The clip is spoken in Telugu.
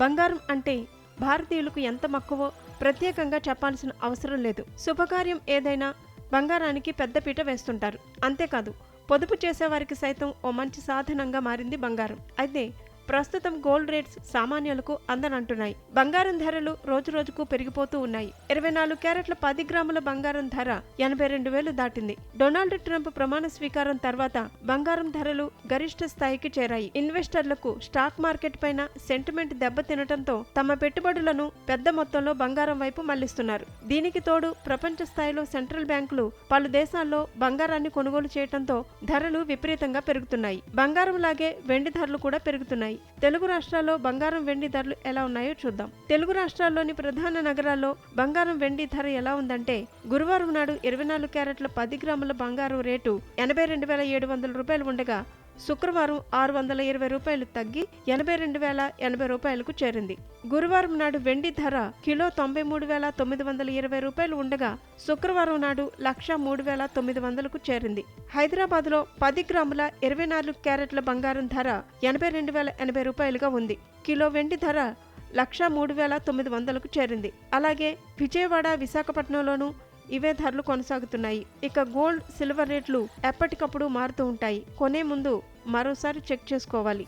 బంగారం అంటే భారతీయులకు ఎంత మక్కువో ప్రత్యేకంగా చెప్పాల్సిన అవసరం లేదు. శుభకార్యం ఏదైనా బంగారానికి పెద్దపీట వేస్తుంటారు. అంతేకాదు పొదుపు చేసేవారికి సైతం ఓ మంచి సాధనంగా మారింది బంగారం. అయితే ప్రస్తుతం గోల్డ్ రేట్స్ సామాన్యులకు అందనంటున్నాయి. బంగారం ధరలు రోజురోజుకు పెరిగిపోతూ ఉన్నాయి. ఇరవై నాలుగు క్యారెట్ల పది గ్రాముల బంగారం ధర ఎనభై రెండు వేలు దాటింది. డొనాల్డ్ ట్రంప్ ప్రమాణ స్వీకారం తర్వాత బంగారం ధరలు గరిష్ట స్థాయికి చేరాయి. ఇన్వెస్టర్లకు స్టాక్ మార్కెట్ పైన సెంటిమెంట్ దెబ్బతినటంతో తమ పెట్టుబడులను పెద్ద మొత్తంలో బంగారం వైపు మళ్ళిస్తున్నారు. దీనికి తోడు ప్రపంచ స్థాయిలో సెంట్రల్ బ్యాంకులు పలు దేశాల్లో బంగారాన్ని కొనుగోలు చేయడంతో ధరలు విపరీతంగా పెరుగుతున్నాయి. బంగారం లాగే వెండి ధరలు కూడా పెరుగుతున్నాయి. తెలుగు రాష్ట్రాల్లో బంగారం వెండి ధరలు ఎలా ఉన్నాయో చూద్దాం. తెలుగు రాష్ట్రాల్లోని ప్రధాన నగరాల్లో బంగారం వెండి ధర ఎలా ఉందంటే గురువారం నాడు ఇరవై నాలుగు క్యారెట్ల పది గ్రాముల బంగారం రేటు ఎనభై రెండు వేల ఏడు వందల రూపాయలు ఉండగా శుక్రవారం ఆరు వందల ఇరవై రూపాయలు తగ్గి ఎనభై రెండు వేల ఎనభై రూపాయలకు చేరింది. గురువారం నాడు వెండి ధర కిలో తొంభై మూడు వేల తొమ్మిది వందల ఇరవై రూపాయలు ఉండగా శుక్రవారం నాడు లక్ష మూడు వేల తొమ్మిది వందలకు చేరింది. హైదరాబాద్లో పది గ్రాముల ఇరవై నాలుగు క్యారెట్ల బంగారం ధర ఎనభై రెండు వేల ఎనభై రూపాయలుగా ఉంది. కిలో వెండి ధర లక్ష మూడు వేల తొమ్మిది వందలకు చేరింది. అలాగే విజయవాడ విశాఖపట్నంలోనూ ఇవే ధరలు కొనసాగుతున్నాయి. ఇక గోల్డ్ సిల్వర్ రేట్లు ఎప్పటికప్పుడు మారుతూ ఉంటాయి. కొనే ముందు మరోసారి చెక్ చేసుకోవాలి.